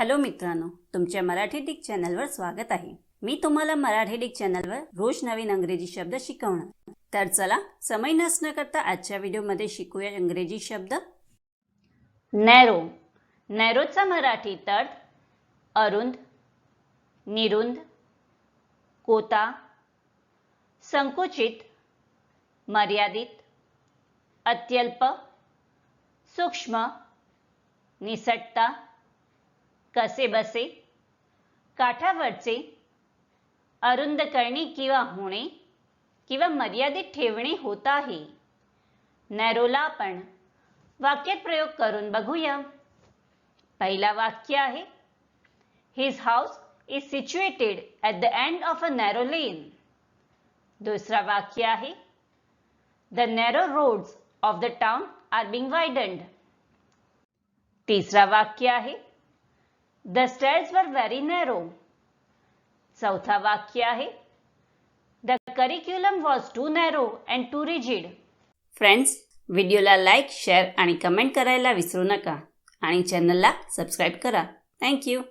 Hello मित्रांनो तुमच्या Marathi Dick चॅनलवर स्वागत आहे. मी तुम्हाला मराठी डिक चॅनलवर रोज नवीन अंग्रेजी शब्द शिकवणार. तर चला समय नसणं करता आजच्या व्हिडिओमध्ये शिकूया इंग्रजी शब्द. नॅरो. नॅरोचा मराठी अर्थ अरुंद निरुंद कोता संकुचित मर्यादित अत्यल्प सूक्ष्म निसटता कसे बसे? काठावरचे अरुंद करणे किंवा होणे किंवा मर्यादित ठेवणे होत आहे. नॅरोला आपण वाक्यात प्रयोग करून बघूया. पहिला वाक्य आहे his house is situated at the end of a narrow lane दुसरा वाक्य आहे the narrow roads of the town are being widened तिसरा वाक्य आहे the stairs were very narrow चौथा वाक्य आहे. The curriculum was too narrow and too rigid friends व्हिडिओला लाईक शेअर आणि कमेंट करायला विसरू नका. आणि चॅनलला सबस्क्राईब करा. थँक्यू